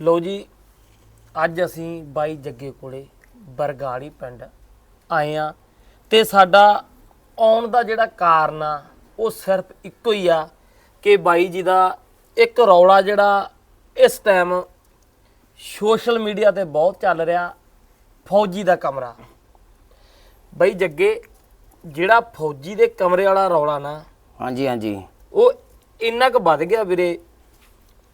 ਲੋ ਜੀ ਅੱਜ ਅਸੀਂ ਬਾਈ ਜੱਗੇ ਕੋਲੇ ਬਰਗਾੜੀ ਪਿੰਡ ਆਏ ਆ ਤੇ ਸਾਡਾ ਆਉਣ ਦਾ ਜਿਹੜਾ ਕਾਰਨ ਆ ਉਹ ਸਿਰਫ ਇੱਕੋ ਹੀ ਆ ਕਿ ਬਾਈ ਜੀ ਦਾ ਇੱਕ ਰੌਲਾ ਜਿਹੜਾ ਇਸ ਟਾਈਮ ਸੋਸ਼ਲ ਮੀਡੀਆ ਤੇ ਬਹੁਤ ਚੱਲ ਰਿਹਾ ਫੌਜੀ ਦਾ ਕਮਰਾ। ਬਾਈ ਜੱਗੇ ਜਿਹੜਾ ਫੌਜੀ ਦੇ ਕਮਰੇ ਵਾਲਾ ਰੌਲਾ ਨਾ ਹਾਂਜੀ ਹਾਂਜੀ। ਉਹ ਇੰਨਾ ਕੁ ਵੱਧ ਗਿਆ ਵੀਰੇ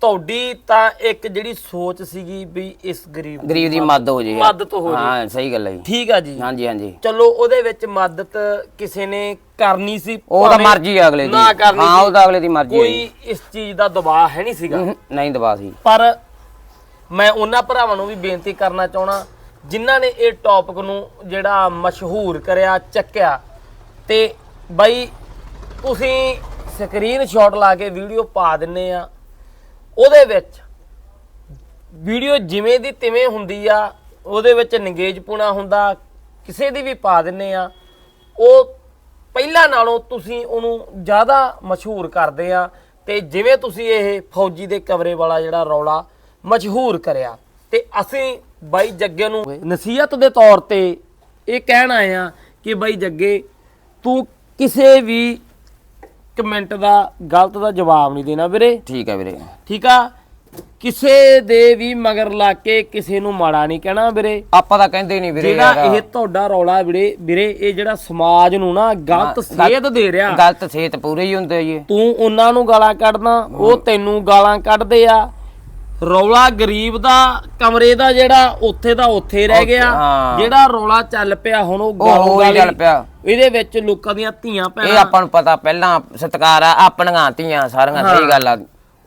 ਤੁਹਾਡੀ ਤਾਂ ਇੱਕ ਜਿਹੜੀ ਸੋਚ ਸੀਗੀ ਵੀ ਇਸ ਗਰੀਬ ਗਰੀਬ ਦੀ ਮਦਦ ਹੋ ਜੇ। ਮਦਦ ਹੋ ਜੇ। ਹਾਂ ਸਹੀ ਗੱਲ ਹੈ ਜੀ। ਠੀਕ ਆ ਜੀ। ਹਾਂਜੀ ਹਾਂਜੀ। ਚਲੋ ਉਹਦੇ ਵਿੱਚ ਮਦਦ ਕਿਸੇ ਨੇ ਕਰਨੀ ਸੀ ਉਹ ਤਾਂ ਮਰਜ਼ੀ ਅਗਲੇ ਦੀ। ਨਾ ਕਰਨੀ ਹਾਂ। ਉਹ ਤਾਂ ਅਗਲੇ ਦੀ ਮਰਜ਼ੀ। ਕੋਈ ਇਸ ਚੀਜ਼ ਦਾ ਦਬਾਅ ਹੈ ਨਹੀਂ ਸੀਗਾ। ਨਹੀਂ ਦਬਾ ਸੀ। ਪਰ ਮੈਂ ਉਹਨਾਂ ਭਰਾਵਾਂ ਨੂੰ ਵੀ ਬੇਨਤੀ ਕਰਨਾ ਚਾਹਣਾ ਜਿਨ੍ਹਾਂ ਨੇ ਇਹ ਟੌਪਿਕ ਨੂੰ ਜਿਹੜਾ ਮਸ਼ਹੂਰ ਕਰਿਆ ਚੱਕਿਆ। ਤੇ ਬਾਈ ਤੁਸੀਂ ਸਕਰੀਨਸ਼ਾਟ ਲਾ ਕੇ ਵੀਡੀਓ ਪਾ ਦਿੰਨੇ ਆ। ਉਹਦੇ ਵਿੱਚ ਵੀਡੀਓ ਜਿਵੇਂ ਦੀ ਤਿਵੇਂ ਹੁੰਦੀ ਆ, ਉਹਦੇ ਵਿੱਚ ਨਿਗੇਜ ਪੁਣਾ ਹੁੰਦਾ, ਕਿਸੇ ਦੀ ਵੀ ਪਾ ਦਿੰਨੇ ਆ, ਉਹ ਪਹਿਲਾਂ ਨਾਲੋਂ ਤੁਸੀਂ ਉਹਨੂੰ ਜ਼ਿਆਦਾ ਮਸ਼ਹੂਰ ਕਰਦੇ ਆ ਤੇ ਜਿਵੇਂ ਤੁਸੀਂ ਇਹ ਫੌਜੀ ਦੇ ਕਮਰੇ ਵਾਲਾ ਜਿਹੜਾ ਰੌਲਾ ਮਸ਼ਹੂਰ ਕਰਿਆ ਤੇ ਅਸੀਂ ਬਾਈ ਜੱਗੇ ਨੂੰ ਨਸੀਹਤ ਦੇ ਤੌਰ ਤੇ ਇਹ ਕਹਿਣ ਆਏ ਆ ਕਿ ਬਾਈ ਜੱਗੇ, ਤੂੰ ਕਿਸੇ ਵੀ ਕਮੈਂਟ ਦਾ ਗਲਤ ਦਾ ਜਵਾਬ ਨਹੀਂ ਦੇਣਾ ਵੀਰੇ। ਠੀਕ ਹੈ ਵੀਰੇ। ਠੀਕ ਆ? ਕਿਸੇ ਦੇ ਵੀ ਮਗਰ ਲਾ ਕੇ ਕਿਸੇ ਨੂੰ ਮਾੜਾ ਨਹੀਂ ਕਹਿਣਾ ਵੀਰੇ। ਆਪਾਂ ਤਾਂ ਕਹਿੰਦੇ ਨਹੀਂ ਵੀਰੇ ਜਿਹੜਾ ਇਹ ਤੁਹਾਡਾ ਰੌਲਾ ਵੀਰੇ ਵੀਰੇ ਇਹ ਜਿਹੜਾ ਸਮਾਜ ਨੂੰ ਨਾ ਗਲਤ ਸੇਧ ਦੇ ਰਿਹਾ। ਗਲਤ ਸਿਹਤ ਪੂਰੇ ਹੀ ਹੁੰਦੇ ਜੀ। ਤੂੰ ਉਹਨਾਂ ਨੂੰ ਗਾਲਾਂ ਕੱਢਦਾ ਉਹ ਤੈਨੂੰ ਗਾਲਾਂ ਕੱਢਦੇ ਆ। ਰੌਲਾ ਗਰੀਬ ਦਾ ਕਮਰੇ ਦਾ ਜਿਹੜਾ ਉੱਥੇ ਦਾ ਉੱਥੇ ਰਹਿ ਗਿਆ। ਜਿਹੜਾ ਰੌਲਾ ਚੱਲ ਪਿਆ ਹੁਣ ਉਹ ਹੀ ਗਾਲੀ ਚੱਲ ਪਿਆ। ਇਹਦੇ ਵਿੱਚ ਲੋਕਾਂ ਦੀਆਂ ਧੀਆਂ ਇਹ ਭੈਣਾਂ ਆਪਾਂ ਨੂੰ ਪਤਾ ਪਹਿਲਾਂ ਸਤਕਾਰ ਆ ਆਪਣੀਆਂ ਧੀਆਂ ਸਾਰੀਆਂ ਸਹੀ ਗੱਲ ਆ।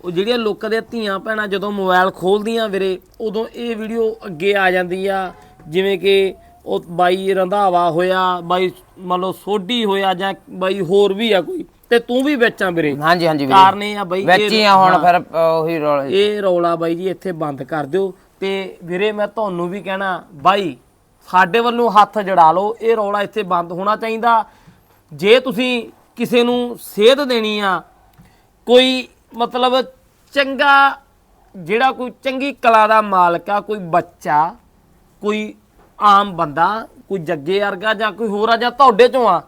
ਉਹ ਜਿਹੜੀਆਂ ਲੋਕਾਂ ਦੀਆਂ ਧੀਆਂ ਭੈਣਾਂ ਜਦੋਂ ਮੋਬਾਈਲ ਖੋਲਦੀਆਂ ਵੀਰੇ ਉਦੋਂ ਇਹ ਵੀਡੀਓ ਅੱਗੇ ਆ ਜਾਂਦੀ ਆ। ਜਿਵੇਂ ਕਿ ਉਹ ਬਾਈ ਰੰਧਾਵਾ ਹੋਇਆ ਬਾਈ ਮੰਨ ਲਓ ਸੋਢੀ ਹੋਇਆ ਜਾਂ ਬਾਈ ਹੋਰ ਵੀ ਆ ਕੋਈ। ਤੇ ਤੂੰ ਵੀ ਵਿੱਚ ਆ ਵੀਰੇ। ਹਾਂਜੀ ਹਾਂਜੀ ਵੀਰੇ। ਕਾਰਨ ਆ ਬਾਈ ਵਿੱਚ ਹੀ ਆ ਹੁਣ ਫਿਰ ਉਹੀ ਰੌਲਾ ਇਹ ਰੌਲਾ ਬਾਈ ਜੀ ਇੱਥੇ ਬੰਦ ਕਰ ਦਿਓ। ਤੇ ਵੀਰੇ ਮੈਂ ਤੁਹਾਨੂੰ ਵੀ ਕਹਿਣਾ ਬਾਈ ਸਾਡੇ ਵੱਲੋਂ ਹੱਥ ਜੜਾ ਲਓ। ਇਹ ਰੌਲਾ ਇੱਥੇ ਬੰਦ ਹੋਣਾ ਚਾਹੀਦਾ। ਜੇ ਤੁਸੀਂ ਕਿਸੇ ਨੂੰ ਸੇਧ ਦੇਣੀ ਆ ਕੋਈ ਮਤਲਬ ਚੰਗਾ ਜਿਹੜਾ ਕੋਈ ਚੰਗੀ ਕਲਾ ਦਾ ਮਾਲਕ ਆ ਕੋਈ ਬੱਚਾ ਕੋਈ ਆਮ ਬੰਦਾ ਕੋਈ ਜੱਗੇ ਵਰਗਾ ਜਾਂ ਕੋਈ ਹੋਰ ਆ ਜਾਂ ਤੁਹਾਡੇ ਚੋਂ ਆ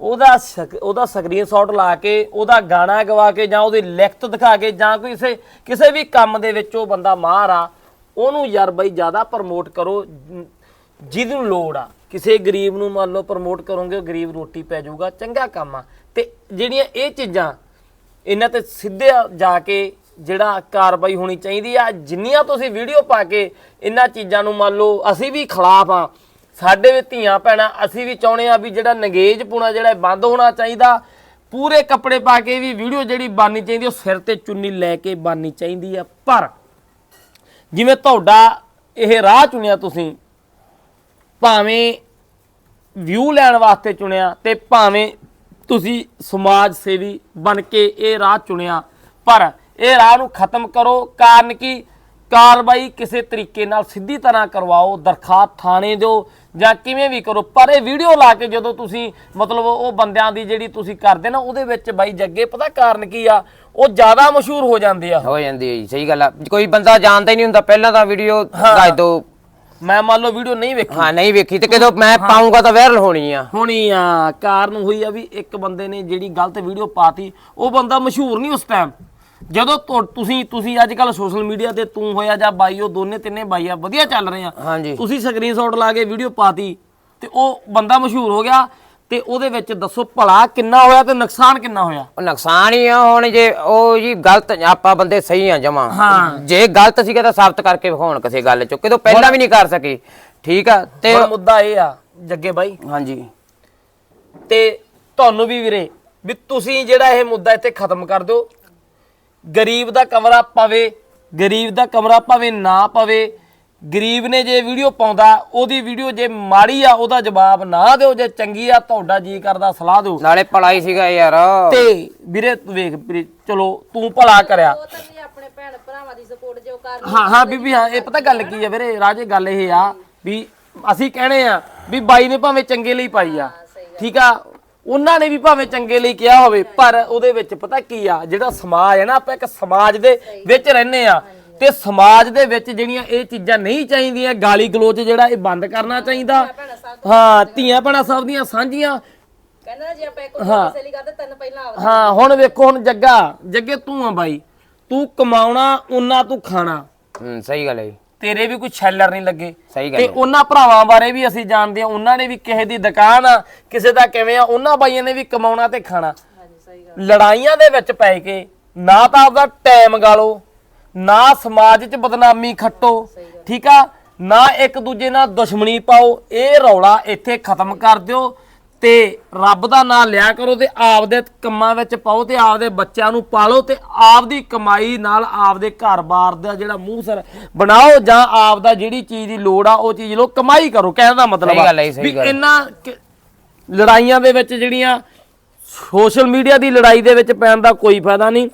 ਉਹਦਾ ਸਕ- ਉਹਦਾ ਸਕਰੀਨਸ਼ਾਟ ਲਾ ਕੇ, ਉਹਦਾ ਗਾਣਾ ਗਵਾ ਕੇ ਜਾਂ ਉਹਦੀ ਲਿਖਤ ਦਿਖਾ ਕੇ ਜਾਂ ਕੋਈ ਕਿਸੇ ਕਿਸੇ ਵੀ ਕੰਮ ਦੇ ਵਿੱਚ ਉਹ ਬੰਦਾ ਮਾਹਰ ਆ, ਉਹਨੂੰ ਯਾਰ ਬਾਈ ਜ਼ਿਆਦਾ ਪ੍ਰਮੋਟ ਕਰੋ ਜਿਹਨੂੰ ਲੋੜ ਆ। ਕਿਸੇ ਗਰੀਬ ਨੂੰ ਮੰਨ ਲਓ ਪ੍ਰਮੋਟ ਕਰੋਗੇ ਗਰੀਬ ਰੋਟੀ ਪੈ ਜਾਊਗਾ, ਚੰਗਾ ਕੰਮ ਆ। ਤੇ ਜਿਹੜੀਆਂ ਇਹ ਚੀਜ਼ਾਂ, ਇਹਨਾਂ ਤੇ ਸਿੱਧੇ ਜਾ ਕੇ ਜਿਹੜਾ ਕਾਰਵਾਈ ਹੋਣੀ ਚਾਹੀਦੀ ਆ, ਜਿੰਨੀਆਂ ਤੁਸੀਂ ਵੀਡੀਓ ਪਾ ਕੇ ਇਹਨਾਂ ਚੀਜ਼ਾਂ ਨੂੰ ਮੰਨ ਲਓ ਅਸੀਂ ਵੀ ਖਿਲਾਫ ਆ ਸਾਡੇ ਵੀ ਧੀਆਂ ਭੈਣਾਂ, ਅਸੀਂ ਵੀ ਚਾਹੁੰਦੇ ਆ ਵੀ ਜਿਹੜਾ ਨਗੇਜ ਪੁਣਾ ਜਿਹੜਾ ਬੰਦ ਹੋਣਾ ਚਾਹੀਦਾ, ਪੂਰੇ ਕੱਪੜੇ ਪਾ ਕੇ ਵੀ ਵੀਡੀਓ ਜਿਹੜੀ ਬਣਨੀ ਚਾਹੀਦੀ, ਉਹ ਸਿਰ ਤੇ ਚੁੰਨੀ ਲੈ ਕੇ ਬਣਨੀ ਚਾਹੀਦੀ ਆ। ਪਰ ਜਿਵੇਂ ਤੁਹਾਡਾ ਇਹ ਰਾਹ ਚੁਣਿਆ ਤੁਸੀਂ, ਭਾਵੇਂ ਵਿਊ ਲੈਣ ਵਾਸਤੇ ਚੁਣਿਆ ਤੇ ਭਾਵੇਂ ਤੁਸੀਂ ਸਮਾਜ ਸੇਵੀ ਬਣ ਕੇ ਇਹ ਰਾਹ ਚੁਣਿਆ, ਪਰ ਇਹ ਰਾਹ ਨੂੰ ਖਤਮ ਕਰੋ, ਕਾਰਨ ਕਿ? ਕਾਰਵਾਈ ਕਿਸੇ ਤਰੀਕੇ ਨਾਲ ਸਿੱਧੀ ਤਰ੍ਹਾਂ ਕਰਵਾਓ, ਦਰਖਾਸਤ ਥਾਣੇ ਦਿਓ ਜਾਂ ਕਿਵੇਂ ਵੀ ਕਰੋ ਪਰ ਇਹ ਵੀਡੀਓ ਲਾ ਕੇ ਜਦੋਂ ਤੁਸੀਂ ਮਤਲਬ ਉਹ ਬੰਦਿਆਂ ਦੀ ਜਿਹੜੀ ਤੁਸੀਂ ਕਰਦੇ ਨਾ ਉਹਦੇ ਵਿੱਚ ਬਾਈ ਜੱਗੇ ਪਤਾ ਕਾਰਨ ਕੀ ਆ? ਉਹ ਜ਼ਿਆਦਾ ਮਸ਼ਹੂਰ ਹੋ ਜਾਂਦੇ ਆ। ਹੋ ਜਾਂਦੀ ਹੈ ਜੀ ਸਹੀ ਗੱਲ ਆ। ਕੋਈ ਬੰਦਾ ਜਾਣਦਾ ਹੀ ਨਹੀਂ ਹੁੰਦਾ ਪਹਿਲਾਂ ਤਾਂ ਵੀਡੀਓ ਦੱਸ ਦੋ ਮੈਂ ਮੰਨ ਲਓ ਵੀਡੀਓ ਨਹੀਂ ਵੇਖੀ। ਹਾਂ ਨਹੀਂ ਵੇਖੀ ਤੇ ਕਦੋਂ ਮੈਂ ਪਾਉਂਗਾ ਤਾਂ ਵਾਇਰਲ ਹੋਣੀ ਆ। ਹੋਣੀ ਆ। ਕਾਰਨ ਹੋਈ ਆ ਵੀ ਇੱਕ ਬੰਦੇ ਨੇ ਜਿਹੜੀ ਗਲਤ ਵੀਡੀਓ ਪਾਤੀ ਉਹ ਬੰਦਾ ਮਸ਼ਹੂਰ ਨਹੀਂ ਉਸ ਟਾਈਮ ਜਦੋਂ ਤੁ- ਤੁਸੀਂ ਤੁਸੀਂ ਅੱਜ ਕੱਲ ਸੋਸ਼ਲ ਮੀਡੀਆ ਤੇ ਤੂੰ ਹੋਇਆ ਜਾਂ ਬਾਈ ਉਹ ਦੋਨੇ ਤਿੰਨੇ ਬਾਈ ਆ ਵਧੀਆ ਚੱਲ ਰਹੇ ਆ। ਹਾਂਜੀ। ਤੁਸੀਂ ਸਕਰੀਨਸ਼ਾਟ ਲਾ ਕੇ ਵੀਡੀਓ ਪਾਤੀ ਤੇ ਉਹ ਬੰਦਾ ਮਸ਼ਹੂਰ ਹੋ ਗਿਆ ਤੇ ਉਹਦੇ ਵਿੱਚ ਦੱਸੋ ਭਲਾ ਕਿੰਨਾ ਹੋਇਆ ਤੇ ਨੁਕਸਾਨ ਕਿੰਨਾ ਹੋਇਆ? ਉਹ ਨੁਕਸਾਨ ਹੀ ਆ ਹੁਣ ਜੇ ਉਹ ਜੀ ਗਲਤ ਆਪਾਂ ਬੰਦੇ ਸਹੀ ਆ ਜਮਾ। ਹਾਂ। ਜੇ ਗਲਤ ਸੀਗਾ ਤਾਂ ਸਾਬਤ ਕਰਕੇ ਵਿਖਾਉਣ ਕਿਸੇ ਗੱਲ ਚੋਂ ਕਿਦੋਂ ਪਹਿਲਾਂ ਵੀ ਨਹੀਂ ਕਰ ਸਕੇ। ਠੀਕ ਆ ਤੇ ਹੁਣ ਮੁੱਦਾ ਇਹ ਆ ਜੱਗੇ ਬਾਈ। ਹਾਂਜੀ। ਤੇ ਤੁਹਾਨੂੰ ਵੀ ਵੀਰੇ ਵੀ ਤੁਸੀਂ ਜਿਹੜਾ ਇਹ ਮੁੱਦਾ ਇੱਥੇ ਖਤਮ ਕਰ ਦਿਓ। ਗਰੀਬ ਦਾ ਕਮਰਾ ਪਵੇ ਗਰੀਬ ਦਾ ਕਮਰਾ ਪਵੇ ਨਾ ਪਵੇ ਗਰੀਬ ਨੇ ਜੇ ਵੀਡੀਓ ਪਾਉਂਦਾ ਉਹਦੀ ਵੀਡੀਓ ਜੇ ਮਾੜੀ ਆ ਉਹਦਾ ਜਵਾਬ ਨਾ ਦਿਓ ਜੇ ਚੰਗੀ ਆ ਤੁਹਾਡਾ ਜੀ ਕਰਦਾ ਸਲਾਹ ਦਿਓ। ਨਾਲੇ ਪੜਾਈ ਸੀਗਾ ਯਾਰ। ਤੇ ਵੀਰੇ ਤੂੰ ਵੇਖ ਵੀਰੇ ਚਲੋ ਤੂੰ ਭਲਾ ਕਰਿਆ। ਉਹ ਤਾਂ ਵੀ ਆਪਣੇ ਭੈਣ ਭਰਾਵਾਂ ਦੀ ਸਪੋਰਟ ਜੋ ਕਰ ਹਾਂ ਹਾਂ ਬੀਬੀ ਹਾਂ ਇਹ ਪਤਾ ਗੱਲ ਕੀ ਆ ਵੀਰੇ? ਰਾਜੇ ਗੱਲ ਇਹ ਆ ਵੀ ਅਸੀਂ ਕਹਣੇ ਆ ਵੀ ਬਾਈ ਨੇ ਭਾਵੇਂ ਚੰਗੇ ਲਈ ਪਾਈ ਆ। ਠੀਕ ਆ? ਉਹਨਾਂ ਨੇ ਵੀ ਭਾਵੇਂ ਚੰਗੇ ਲਈ ਕਿਹਾ ਹੋਵੇ ਪਰ ਉਹਦੇ ਵਿੱਚ ਪਤਾ ਕੀ ਆ ਜਿਹੜਾ ਸਮਾਜ ਹੈ ਨਾ ਆਪਾਂ ਇੱਕ ਸਮਾਜ ਦੇ ਵਿੱਚ ਰਹਿੰਦੇ ਆ। ਤੇ ਸਮਾਜ ਦੇ ਵਿੱਚ ਜਿਹੜੀਆਂ ਇਹ ਚੀਜ਼ਾਂ ਨਹੀਂ ਚਾਹੀਦੀਆਂ ਗਾਲੀ ਗਲੋਚ ਜਿਹੜਾ ਇਹ ਬੰਦ ਕਰਨਾ ਚਾਹੀਦਾ। ਹਾਂ ਧੀਆਂ ਭੈਣਾਂ ਸਭ ਦੀਆਂ ਸਾਂਝੀਆਂ। ਕਹਿੰਦਾ ਜੇ ਆਪਾਂ ਇੱਕ ਕਿਸੇ ਲਈ ਕਰਦੇ ਤਿੰਨ ਪਹਿਲਾਂ ਆਪ ਹਾਂ ਹੁਣ ਵੇਖੋ ਹੁਣ ਜੱਗਾ ਜੱਗੇ ਤੂੰ ਆ ਬਾਈ। ਤੂੰ ਕਮਾਉਣਾ ਉਹਨਾਂ ਤੂੰ ਖਾਣਾ। ਹੂੰ ਸਹੀ ਗੱਲ ਹੈ ਜੀ। ਤੇਰੇ ਵੀ ਕੋਈ ਸ਼ੈਲਰ ਨਹੀਂ ਲੱਗੇ। ਸਹੀ ਗੱਲ ਤੇ ਹੈ। ਉਹਨਾਂ ਭਰਾਵਾਂ ਬਾਰੇ ਵੀ ਅਸੀਂ ਜਾਣਦੇ ਹਾਂ। ਉਹਨਾਂ ਨੇ ਵੀ ਕਿਸੇ ਦੀ ਦੁਕਾਨ ਆ ਕਿਸੇ ਦਾ ਕਿਵੇਂ ਆ ਉਹਨਾਂ ਬਾਈਆਂ ਨੇ ਵੀ ਕਮਾਉਣਾ ਤੇ ਖਾਣਾ। ਹਾਂਜੀ ਸਹੀ ਗੱਲ ਲੜਾਈਆਂ ਦੇ ਵਿੱਚ ਪੈ ਕੇ ਨਾ ਤਾਂ ਆਪਦਾ ਟਾਈਮ ਗਾਲੋ ਨਾ ਸਮਾਜ 'ਚ ਬਦਨਾਮੀ ਖੱਟੋ ਠੀਕ ਆ? ਨਾ ਇੱਕ ਦੂਜੇ ਨਾਲ ਦੁਸ਼ਮਣੀ ਪਾਓ ਇਹ ਰੌਲਾ ਇੱਥੇ ਖਤਮ ਕਰ ਦਿਓ। ਤੇ ਰੱਬ ਦਾ ਨਾਮ ਲਿਆ ਕਰੋ ਤੇ ਆਪਦੇ ਕੰਮਾਂ ਵਿੱਚ ਪਾਓ ਤੇ ਆਪਦੇ ਬੱਚਿਆਂ ਨੂੰ ਪਾਲੋ ਤੇ ਆਪਦੀ ਕਮਾਈ ਨਾਲ ਆਪਦੇ ਘਰ-ਬਾਰ ਦਾ ਜਿਹੜਾ ਮੂੰਹ ਸਰ ਬਣਾਓ ਜਾਂ ਆਪਦਾ ਜਿਹੜੀ ਚੀਜ਼ ਦੀ ਲੋੜ ਆ ਉਹ ਚੀਜ਼ ਲੋ ਕਮਾਈ ਕਰੋ ਕਹਿਣ ਦਾ ਮਤਲਬ ਆ ਜੀ, ਵੀ। ਇਹਨਾਂ ਲੜਾਈਆਂ ਦੇ ਵਿੱਚ ਜਿਹੜੀਆਂ ਸੋਸ਼ਲ ਮੀਡੀਆ ਦੀ ਲੜਾਈ ਦੇ ਵਿੱਚ ਪੈਣ ਦਾ ਕੋਈ ਫਾਇਦਾ ਨਹੀਂ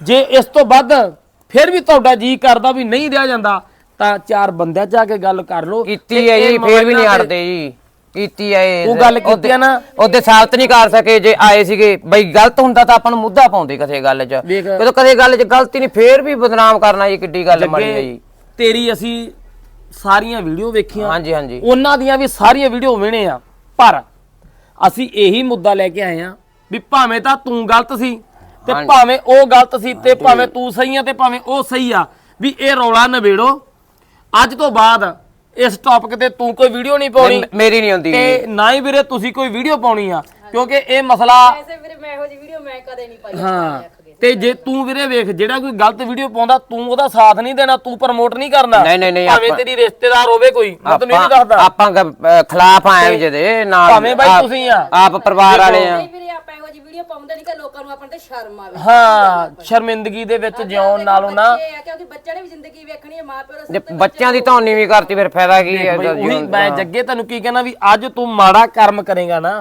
ਜੇ ਇਸ ਤੋਂ ਵੱਧ ਫਿਰ ਵੀ ਤੁਹਾਡਾ ਜੀ ਕਰਦਾ ਵੀ ਨਹੀਂ ਰਿਹਾ ਜਾਂਦਾ ਤਾਂ ਚਾਰ ਬੰਦਿਆਂ 'ਚ ਆ ਕੇ ਗੱਲ ਕਰ ਲਓ ਕੀਤੀ ਹੈ ਜੀ ਫੇਰ ਵੀ ਨਹੀਂ ਹਟਦੇ ਜੀ ਕੀਤੀ ਇਹ ਉਹ ਗੱਲ ਕੀਤੀ ਆ ਨਾ। ਉਹਦੇ ਸਾਬਤ ਨਹੀਂ ਕਰ ਸਕੇ ਜੇ ਆਏ ਸੀਗੇ। ਬਈ ਗਲਤ ਹੁੰਦਾ ਤਾਂ ਆਪਾਂ ਨੂੰ ਮੁੱਦਾ ਪਾਉਂਦੇ ਕਿਸੇ ਗੱਲ 'ਚ। ਵੇਖ। ਜਦੋਂ ਕਦੇ ਗੱਲ 'ਚ ਗਲਤੀ ਨਹੀਂ ਫੇਰ ਵੀ ਬਦਨਾਮ ਕਰਨਾ ਜੀ ਕਿੱਡੀ ਗੱਲ ਮਾੜੀ ਹੈ ਜੀ। ਤੇਰੀ ਅਸੀਂ ਸਾਰੀਆਂ ਵੀਡੀਓ ਵੇਖੀਆਂ। ਹਾਂਜੀ ਹਾਂਜੀ। ਉਹਨਾਂ ਦੀਆਂ ਵੀ ਸਾਰੀਆਂ ਵੀਡੀਓ ਵੇਣੇ ਆ। ਪਰ ਅਸੀਂ ਇਹੀ ਮੁੱਦਾ ਲੈ ਕੇ ਆਏ ਆ ਵੀ ਭਾਵੇਂ ਤਾਂ ਤੂੰ ਗਲਤ ਸੀ ਤੇ ਹਾਂਜੀ। ਭਾਵੇਂ ਉਹ ਗਲਤ ਸੀ ਤੇ ਭਾਵੇਂ ਤੂੰ ਸਹੀ ਆ ਤੇ ਭਾਵੇਂ ਉਹ ਸਹੀ ਆ ਵੀ ਇਹ ਰੌਲਾ ਨਵੇੜੋ ਅੱਜ ਤੋਂ ਬਾਅਦ ਇਸ ਟੌਪਿਕ ਤੇ ਤੂੰ ਕੋਈ ਵੀਡੀਓ ਨਹੀਂ ਪਾਉਣੀ। ਮੇਰੀ ਨਹੀਂ ਹੁੰਦੀ ਤੇ ਨਾ ਹੀ ਵੀਰੇ ਤੁਸੀਂ ਕੋਈ ਵੀਡੀਓ ਪਾਉਣੀ ਆ। ਕਿਉਂਕਿ ਇਹ ਮਸਲਾ ਐਸੇ ਵੀਰੇ ਮੈਂ ਇਹੋ ਜਿਹੀ ਵੀਡੀਓ ਮੈਂ ਕਦੇ ਨਹੀਂ ਪਾਈ ਹਾਂ। ਤੇ ਜੇ ਤੂੰ ਵੀਰੇ ਵੇਖ ਜਿਹੜਾ ਕੋਈ ਗਲਤ ਵੀਡੀਓ ਪਾਉਂਦਾ ਤੂੰ ਉਹਦਾ ਸਾਥ ਨਹੀਂ ਦੇਣਾ ਤੂੰ ਪ੍ਰਮੋਟ ਨਹੀਂ ਕਰਨਾ। ਨਹੀਂ, ਨਹੀਂ, ਨਹੀਂ, ਭਾਵੇਂ ਆਪਾਂ- ਤੇਰੀ ਰਿਸ਼ਤੇਦਾਰ ਹੋਵੇ ਕੋਈ ਮੈਂ ਤੈਨੂੰ ਇਹ ਨਹੀਂ ਆਪਾਂ ਦੱਸਦਾ। ਆਪਾਂ ਗ- ਖਿਲਾਫ ਆਏ ਵੀ ਜਦੇ ਨਾਲ ਭਾਵੇਂ ਬਾਈ ਆਪ- ਤੁਸੀਂ ਆ। ਆਪ ਪਰਿਵਾਰ ਵਾਲੇ ਆ। ਨਹੀਂ ਵੀਰੇ ਆਪਾਂ ਇਹੋ ਜਿਹੀ ਵੀਡੀਓ ਪਾਉਂਦੇ ਨਹੀਂ ਕਿ ਲੋਕਾਂ ਨੂੰ ਆਪਾਂ ਤੇ ਸ਼ਰਮ ਆਵੇ। ਹਾਂ ਸ਼ਰਮਿੰਦਗੀ ਦੇ ਵਿੱਚ ਜਿਉਣ ਨਾਲੋਂ ਨਾ ਬੱਚੇ ਆ ਕਿਉਂਕਿ ਬੱਚਿਆਂ ਨੇ ਵੀ ਜ਼ਿੰਦਗੀ ਵੇਖਣੀ ਹੈ ਮਾਂ ਪਿਓ ਜੇ ਬੱਚਿਆਂ ਦੀ ਧੌਣੀ ਵੀ ਕਰਤੀ ਫਿਰ ਫਾਇਦਾ ਕੀ ਹੈ ਬਈ ਉਹੀ ਮੈਂ ਜੱਗੇ ਤੈਨੂੰ ਕੀ ਕਹਿਣਾ ਵੀ ਅੱਜ ਤੂੰ ਮਾੜਾ ਕਰਮ ਕਰੇਗਾ ਨਾ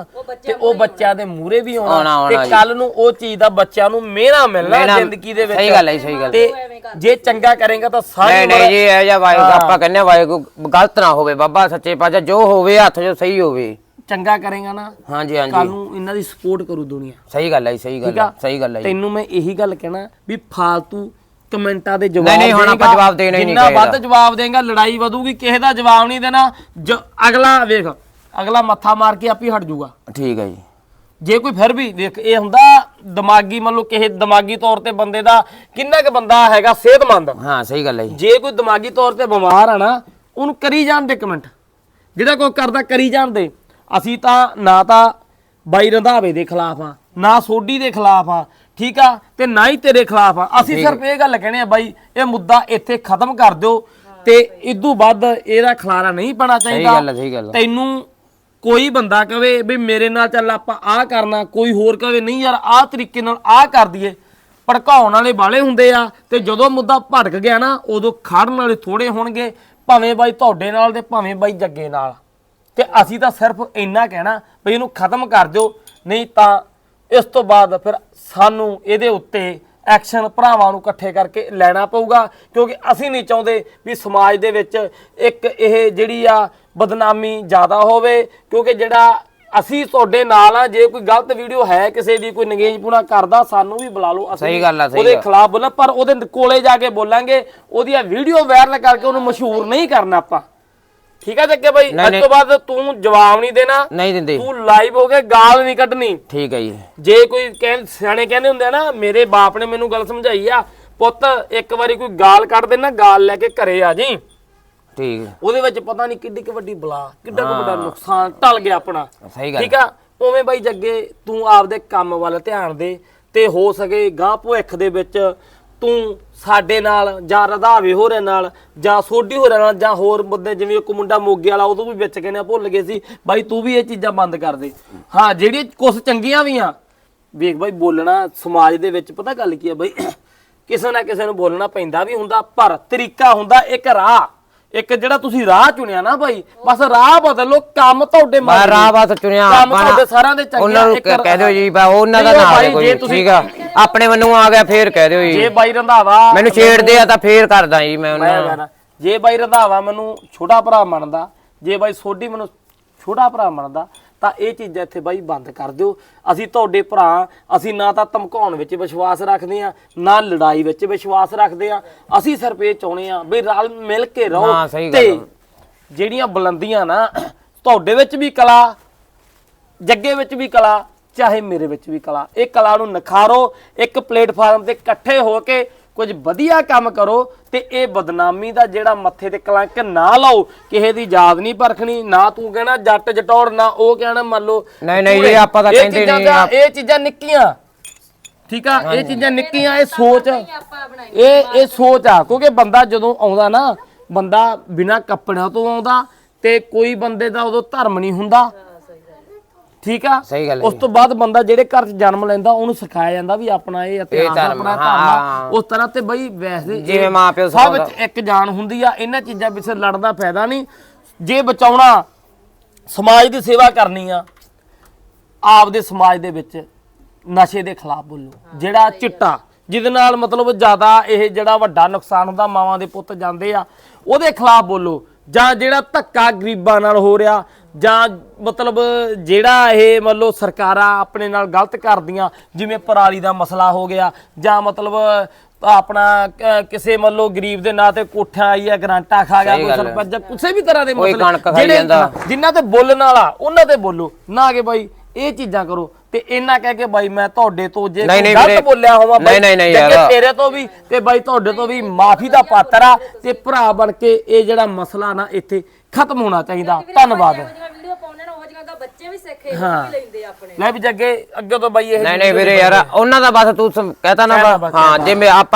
ਤੇ ਉਹ ਬੱਚਿਆਂ ਦੇ ਮੂਹਰੇ ਵੀ ਆਉਣਾ, ਤੇ। ਕੱਲ ਨੂੰ ਉਹ ਚੀਜ਼ ਦਾ ਬੱਚਿਆਂ ਨੂੰ ਮਿਹਣਾ ਮਿਲਣਾ ਜ਼ਿੰਦਗੀ ਦੇ ਵਿੱਚ। ਸਹੀ ਗੱਲ ਹੈ ਸਹੀ ਗੱਲ ਤੇ ਜੇ ਚੰਗਾ ਕਰੇਗਾ ਤਾਂ ਸਾਰੀ ਨਹੀਂ ਨਹੀਂ ਜੀ ਇਹ ਜਾਂ ਵਾਹਿਗੁਰੂ ਆਪਾਂ ਕਹਿੰਦੇ ਹਾਂ ਵਾਹਿਗੁਰੂ ਗਲਤ ਨਾ ਹੋਵੇ ਬਾਬਾ ਸੱਚੇ ਪਾਤਸ਼ਾਹ ਜੋ ਹੋਵੇ ਹੱਥ ਜੋ ਸਹੀ ਹੋਵੇ। ਚੰਗਾ ਕਰੇਗਾ ਨਾ ਹਾਂਜੀ ਕੱਲ ਹਾਂਜੀ ਨੂੰ ਇਹਨਾਂ ਦੀ ਸਪੋਰਟ ਕਰੂ ਦੁਨੀਆ। ਸਹੀ ਗੱਲ ਹੈ ਸਹੀ ਗੱਲ ਹੈ ਸਹੀ ਗੱਲ ਹੈ। ਤੈਨੂੰ ਮੈਂ ਇਹੀ ਗੱਲ ਕਹਿਣਾ ਵੀ ਫਾਲਤੂ ਕਮੈਂਟਾਂ ਦੇ ਜਵਾਬ ਨਹੀਂ, ਨਹੀਂ, ਹੁਣ ਆਪਾਂ। ਜਵਾਬ ਦੇਣਾ ਹੀ ਨਹੀਂ ਜਿੰਨਾ ਵੱਧ। ਜਵਾਬ ਦੇਗਾ ਲੜਾਈ ਵਧੂਗੀ ਕਿਸੇ ਦਾ ਜਵਾਬ ਨਹੀਂ ਦੇਣਾ ਅਗਲਾ ਵੇਖ ਅਗਲਾ ਮੱਥਾ ਮਾਰ ਕੇ ਆਪੇ ਹਟ ਜਾਊਗਾ। ਠੀਕ ਹੈ ਜੀ। ਜੇ ਕੋਈ ਫਿਰ ਵੀ ਦੇਖ ਇਹ ਹੁੰਦਾ ਦਿਮਾਗੀ ਮੰਨ ਲਓ ਕਿਸੇ ਦਿਮਾਗੀ ਤੌਰ ਤੇ ਬੰਦੇ ਦਾ ਕਿੰਨਾ ਕੁ ਬੰਦਾ ਹੈਗਾ ਸਿਹਤਮੰਦ। ਹਾਂ ਸਹੀ ਗੱਲ ਹੈ ਜੀ। ਜੇ ਕੋਈ ਦਿਮਾਗੀ ਤੌਰ ਤੇ ਬਿਮਾਰ ਆ ਨਾ ਉਹਨੂੰ ਕਰੀ ਜਾਣ ਦੇ ਕਮੈਂਟ ਜਿਹੜਾ ਕੋਈ ਕਰਦਾ ਕਰੀ ਜਾਣ ਦੇ। ਅਸੀਂ ਤਾਂ ਨਾ ਤਾਂ ਬਾਈ ਰੰਧਾਵੇ ਦੇ ਖਿਲਾਫ ਆ ਨਾ ਸੋਢੀ ਦੇ ਖਿਲਾਫ ਆ ਠੀਕ ਆ? ਤੇ ਨਾ ਹੀ ਤੇਰੇ ਖਿਲਾਫ ਆ ਅਸੀਂ ਸਿਰਫ ਇਹ ਗੱਲ ਕਹਿੰਦੇ ਆ ਬਾਈ ਇਹ ਮੁੱਦਾ ਇੱਥੇ ਖਤਮ ਕਰ ਦਿਓ। ਤੇ ਇਦੋਂ ਵੱਧ ਇਹਦਾ ਖਲਾਰਾ ਨਹੀਂ ਪੈਣਾ ਚਾਹੀਦਾ। ਗੱਲ ਹੈ, ਸਹੀ ਗੱਲ ਹੈ। ਤੈਨੂੰ ਕੋਈ ਬੰਦਾ ਕਵੇ ਵੀ ਮੇਰੇ ਨਾਲ ਚੱਲ ਆਪਾਂ ਆਹ ਕਰਨਾ, ਕੋਈ ਹੋਰ ਕਵੇ, ਨਹੀਂ ਯਾਰ, ਆਹ ਤਰੀਕੇ ਨਾਲ ਆਹ ਕਰ ਦਈਏ। ਭੜਕਾਉਣ ਵਾਲੇ ਬਾਲੇ ਹੁੰਦੇ ਆ ਤੇ ਜਦੋਂ ਮੁੱਦਾ ਭੜਕ ਗਿਆ ਨਾ, ਉਦੋਂ ਖੜਨ ਵਾਲੇ ਥੋੜੇ ਹੋਣਗੇ, ਭਾਵੇਂ ਬਾਈ ਤੁਹਾਡੇ ਨਾਲ ਤੇ ਭਾਵੇਂ ਬਾਈ ਜੱਗੇ ਨਾਲ। ਤੇ ਅਸੀਂ ਤਾਂ ਸਿਰਫ ਇੰਨਾ ਕਹਿਣਾ ਵੀ ਇਹਨੂੰ ਖਤਮ ਕਰ ਦਿਓ, ਨਹੀਂ ਤਾਂ ਇਸ ਤੋਂ ਬਾਅਦ ਫਿਰ ਸਾਨੂੰ ਇਹਦੇ ਉੱਤੇ ਐਕਸ਼ਨ ਭਰਾਵਾਂ ਨੂੰ ਇਕੱਠੇ ਕਰਕੇ ਲੈਣਾ ਪਊਗਾ, ਕਿਉਂਕਿ ਅਸੀਂ ਨਹੀਂ ਚਾਹੁੰਦੇ ਵੀ ਸਮਾਜ ਦੇ ਵਿੱਚ ਇੱਕ ਇਹ ਜਿਹੜੀ ਆ ਬਦਨਾਮੀ ਜ਼ਿਆਦਾ ਹੋਵੇ ਕਿਉਂਕਿ ਜਿਹੜਾ ਅਸੀਂ ਤੁਹਾਡੇ ਨਾਲ ਆ ਜੇ ਕੋਈ ਗਲਤ ਵੀਡੀਓ ਹੈ ਕਿਸੇ ਦੀ ਕੋਈ ਨਗੇਜਪੂਣਾ ਕਰਦਾ ਸਾਨੂੰ ਵੀ ਬੁਲਾ ਲਓ ਅਸੀਂ ਉਹਦੇ। ਖਿਲਾਫ ਬੋਲਾਂ ਪਰ ਉਹਦੇ ਕੋਲੇ ਜਾ ਕੇ ਬੋਲਾਂਗੇ ਉਹਦੀਆਂ ਵੀਡੀਓ ਵਾਇਰਲ ਕਰਕੇ ਉਹਨੂੰ ਮਸ਼ਹੂਰ ਨਹੀਂ ਕਰਨਾ ਆਪਾਂ। ਠੀਕ ਆ ਜੱਗੇ ਬਾਈ? ਅੱਜ ਤੋਂ ਬਾਅਦ ਤੂੰ ਜਵਾਬ ਨਹੀਂ ਦੇਣਾ ਨਹੀਂ ਦਿੰਦੇ। ਤੂੰ ਲਾਈਵ ਹੋ ਕੇ ਗਾਲ ਨਹੀਂ ਕੱਢਣੀ। ਠੀਕ ਹੈ ਜੀ। ਜੇ ਕੋਈ ਕਹਿੰ ਸਿਆਣੇ ਕਹਿੰਦੇ ਹੁੰਦੇ ਆ ਨਾ ਮੇਰੇ ਬਾਪ ਨੇ ਮੈਨੂੰ ਗੱਲ ਸਮਝਾਈ ਆ ਪੁੱਤ ਇੱਕ ਵਾਰੀ ਕੋਈ ਗਾਲ ਕੱਢ ਦੇ ਨਾ ਗਾਲ ਲੈ ਕੇ ਘਰੇ ਆ ਜੀ। ਠੀਕ। ਉਹਦੇ ਵਿੱਚ ਪਤਾ ਨਹੀਂ ਕਿੱਡੀ ਕੁ ਵੱਡੀ ਬਲਾ ਕਿੱਡਾ ਕੁ ਵੱਡਾ ਨੁਕਸਾਨ ਟਲ ਗਿਆ ਆਪਣਾ। ਸਹੀ ਗੱਲ ਠੀਕ ਆ? ਉਵੇਂ ਬਾਈ ਜੱਗੇ ਤੂੰ ਆਪਦੇ ਕੰਮ ਵੱਲ ਧਿਆਨ ਦੇ ਤੇ ਹੋ ਸਕੇ ਗਾਂ ਭਵਿੱਖ ਦੇ ਵਿੱਚ ਤੂੰ ਸਾਡੇ ਨਾਲ ਜਾਂ ਰਧਾਵੇ ਹੋਰਾਂ ਨਾਲ ਜਾਂ ਸੋਢੀ ਹੋਰਾਂ ਨਾਲ ਜਾਂ ਹੋਰ ਮੁੱਦੇ ਜਿਵੇਂ ਇੱਕ ਮੁੰਡਾ ਮੋਗੇ ਵਾਲਾ ਉਦੋਂ ਵੀ ਵਿੱਚ ਕਹਿੰਦੇ ਭੁੱਲ ਗਏ ਸੀ। ਬਾਈ ਤੂੰ ਵੀ ਇਹ ਚੀਜ਼ਾਂ ਬੰਦ ਕਰ ਦੇ। ਹਾਂ ਜਿਹੜੀਆਂ ਕੁਝ ਚੰਗੀਆਂ ਵੀ ਆ ਵੇਖ ਬਾਈ ਬੋਲਣਾ ਸਮਾਜ ਦੇ ਵਿੱਚ ਪਤਾ ਗੱਲ ਕੀ ਆ ਬਾਈ? ਕਿਸੇ ਨਾ ਕਿਸੇ ਨੂੰ ਬੋਲਣਾ ਪੈਂਦਾ ਵੀ ਹੁੰਦਾ ਪਰ ਤਰੀਕਾ ਹੁੰਦਾ ਇੱਕ ਰਾਹ। ਇੱਕ ਜਿਹੜਾ ਤੁਸੀਂ ਰਾਹ ਚੁਣਿਆ ਨਾ ਬਾਈ ਬਸ ਰਾਹ ਬਦਲੋ ਕੰਮ ਤੁਹਾਡੇ ਮੈਂ ਰਾਹ ਬਸ ਚੁਣਿਆ ਕੰਮ ਤੁਹਾਡੇ ਸਾਰਿਆਂ ਦੇ ਚੰਗੇ ਉਹਨਾਂ ਨੂੰ ਇੱਕ ਕਹਿ ਕਹਿ ਦਿਓ ਜੀ ਬਾ ਉਹਨਾਂ ਦਾ ਨਹੀਂ, ਨਾਮ ਹੈ ਕੋਈ ਤੁਸੀਂ- ਠੀਕ ਆ। ਆਪਣੇ ਵੱਲੋਂ ਆ ਗਿਆ ਫੇਰ ਕਹਿ ਦਿਓ ਜੇ। ਜੀ ਬਾਈ ਰੰਧਾਵਾ ਮੈਨੂੰ ਛੇੜਦੇ ਆ ਤਾਂ ਫੇਰ ਕਰਦਾ ਜੀ ਮੈਂ ਮੈਂ ਉਹਨਾਂ ਨੂੰ। ਕਹਿਣਾ, ਜੇ ਬਾਈ ਰੰਧਾਵਾ ਮੈਨੂੰ ਛੋਟਾ ਭਰਾ ਮੰਨਦਾ ਜੇ ਬਾਈ ਸੋਢੀ ਮੈਨੂੰ ਛੋਟਾ ਭਰਾ ਮੰਨਦਾ ਤਾਂ ਇਹ ਚੀਜ਼ਾਂ ਇੱਥੇ ਬਾਈ ਬੰਦ ਕਰ ਦਿਓ। ਅਸੀਂ ਤੁਹਾਡੇ ਭਰਾ ਅਸੀਂ ਨਾ ਤਾਂ ਧਮਕਾਉਣ ਵਿੱਚ ਵਿਸ਼ਵਾਸ ਰੱਖਦੇ ਆ ਨਾ ਲੜਾਈ ਵਿੱਚ ਵਿਸ਼ਵਾਸ ਰੱਖਦੇ ਆ ਅਸੀਂ ਸਿਰਫ ਇਹ ਚਾਹੁੰਦੇ ਆ ਵੀ ਰਲ ਮਿਲ ਕੇ ਰਹੋ ਹਾਂ, ਸਹੀ ਗੱਲ ਤੇ ਆ। ਜਿਹੜੀਆਂ ਬੁਲੰਦੀਆਂ ਨਾ ਤੁਹਾਡੇ ਵਿੱਚ ਵੀ ਕਲਾ ਜੱਗੇ ਵਿੱਚ ਵੀ ਕਲਾ ਚਾਹੇ ਮੇਰੇ ਵਿੱਚ ਵੀ ਕਲਾ ਇਹ ਕਲਾ ਨੂੰ ਨਿਖਾਰੋ। ਇੱਕ ਪਲੇਟਫਾਰਮ ਤੇ ਇਕੱਠੇ ਹੋ ਕੇ ਕੁਝ ਵਧੀਆ ਕੰਮ ਕਰੋ। ਤੇ ਇਹ ਬਦਨਾਮੀ ਦਾ ਜਿਹੜਾ ਮੱਥੇ ਤੇ ਕਲੰਕ ਨਾ ਲਾਓ ਕਿਸੇ ਦੀ ਯਾਦ ਨਹੀਂ ਪਰਖਣੀ ਨਾ ਤੂੰ ਕਹਿਣਾ ਜੱਟ ਜਟੌੜ ਨਾ ਉਹ ਕਹਿਣਾ ਮੰਨ ਲਓ ਨਹੀਂ, ਨਹੀਂ, ਇਹ ਆਪਾਂ ਤਾਂ ਇਹ ਕਹਿੰਦੇ ਚੀਜ਼ਾਂ ਨਹੀਂ, ਇਹ ਚੀਜ਼ਾਂ ਨਿੱਕੀਆਂ। ਠੀਕ ਆ? ਇਹ ਚੀਜ਼ਾਂ ਨਿੱਕੀਆਂ ਇਹ ਸੋਚ ਇਹ ਇਹ ਸੋਚ ਆ ਕਿਉਂਕਿ ਬੰਦਾ ਜਦੋਂ ਆਉਂਦਾ ਨਾ ਬੰਦਾ ਬਿਨਾ ਕੱਪੜਿਆਂ ਤੋਂ ਆਉਂਦਾ ਤੇ ਕੋਈ ਬੰਦੇ ਦਾ ਉਦੋਂ ਧਰਮ ਨਹੀਂ ਹੁੰਦਾ। ਠੀਕ ਆ? ਸਹੀ ਗੱਲ ਹੈ ਉਸ ਤੋਂ ਬਾਅਦ ਬੰਦਾ ਜਿਹੜੇ ਘਰ 'ਚ ਜਨਮ ਲੈਂਦਾ ਉਹਨੂੰ ਸਿਖਾਇਆ ਜਾਂਦਾ ਵੀ ਆਪਣਾ ਇਹ ਇਤਿਹਾਸ ਧਰਮ, ਆਪਣਾ ਧਰਮ ਹਾਂ। ਆ। ਉਸ ਤਰ੍ਹਾਂ ਤੇ ਬਈ ਵੈਸੇ ਜਿਵੇਂ ਇਹ ਮਾਂ ਪਿਓ ਸਭ ਸਿਖਾਉਂਦਾ। ਵਿੱਚ ਇੱਕ ਜਾਨ ਹੁੰਦੀ ਆ ਇਹਨਾਂ ਚੀਜ਼ਾਂ ਪਿੱਛੇ ਲੜਨ ਦਾ ਫਾਇਦਾ ਨਹੀਂ। ਜੇ ਬਚਾਉਣਾ ਸਮਾਜ ਦੀ ਸੇਵਾ ਕਰਨੀ ਆ ਆਪਦੇ ਸਮਾਜ ਦੇ ਵਿੱਚ ਨਸ਼ੇ ਦੇ ਖਿਲਾਫ ਬੋਲੋ। ਜਿਹੜਾ ਚਿੱਟਾ ਜਿਹਦੇ ਨਾਲ ਮਤਲਬ ਜ਼ਿਆਦਾ ਇਹ ਜਿਹੜਾ ਵੱਡਾ ਨੁਕਸਾਨ ਹੁੰਦਾ ਮਾਵਾਂ ਦੇ ਪੁੱਤ ਜਾਂਦੇ ਆ ਉਹਦੇ ਖਿਲਾਫ ਬੋਲੋ। ਜਾਂ ਜਿਹੜਾ ਧੱਕਾ ਗਰੀਬਾਂ ਨਾਲ ਹੋ ਰਿਹਾ ਜਾਂ ਮਤਲਬ ਜਿਹੜਾ ਇਹ ਮੰਨ ਲਓ ਸਰਕਾਰਾਂ ਆਪਣੇ ਨਾਲ ਗਲਤ ਕਰਦੀਆਂ ਜਿਵੇਂ ਪਰਾਲੀ ਦਾ ਮਸਲਾ ਹੋ ਗਿਆ ਜਾਂ ਮਤਲਬ ਆਪਣਾ ਕ- ਕਿਸੇ ਮੰਨ ਲਓ ਗਰੀਬ ਦੇ ਨਾਂ ਤੇ ਕੋਠਾ ਆਈ ਹੈ ਗਰਾਂਟਾ ਖਾ ਗਿਆ ਕੋਈ। ਸਰਪੰਚ ਜਾਂ ਕਿਸੇ ਵੀ ਤਰ੍ਹਾਂ ਦੇ ਕੋਈ ਮਸਲੇ ਕਣਕ ਖਾਈ ਜਾਂਦਾ। ਜਿਨ੍ਹਾਂ ਤੇ ਬੋਲਣ ਵਾਲਾ ਉਹਨਾਂ ਤੇ ਬੋਲੋ ਨਾ ਕਿ ਬਾਈ ਇਹ ਚੀਜ਼ਾਂ ਕਰੋ ਤੇ ਇਹਨਾਂ ਕਹਿ ਕੇ ਬਾਈ ਮੈਂ ਤੁਹਾਡੇ ਤੋਂ ਜੇ ਨਹੀਂ, ਕੋਈ ਨਹੀਂ ਗਲਤ ਵੀਰੇ। ਬੋਲਿਆ ਹੋਵਾਂ ਬਾਈ ਨਹੀਂ, ਨਹੀਂ, ਨਹੀਂ ਯਾਰ। ਤੇਰੇ ਤੋਂ ਵੀ ਤੇ ਬਾਈ ਤੁਹਾਡੇ ਤੋਂ ਵੀ ਮਾਫੀ ਦਾ ਪਾਤਰ ਆ ਤੇ ਭਰਾ ਬਣ ਕੇ ਇਹ ਜਿਹੜਾ ਮਸਲਾ ਨਾ ਇੱਥੇ ਖਤਮ ਹੋਣਾ ਚਾਹੀਦਾ। ਧੰਨਵਾਦ। ਵੀਡੀਓ ਪਾਉਣੇ ਨਾ ਉਹ ਜਿਹਾ ਦਾ ਬੱਚੇ ਵੀ ਸਿੱਖੇ ਉਹ ਹਾਂ। ਵੀ ਲੈਂਦੇ ਆ ਆਪਣੇ। ਲੈ ਵੀ ਜੱਗੇ ਅੱਗੇ ਤੋਂ ਬਾਈ ਇਹ ਨਹੀਂ ਨਹੀਂ ਵੀਰੇ ਯਾਰ ਉਹਨਾਂ ਦਾ ਬਸ ਤੂੰ ਸਮ- ਕਹਿਤਾ ਨਾ ਕਹਿਤਾ ਬਸ, ਹਾਂ। ਜਿਵੇਂ ਆਪਾਂ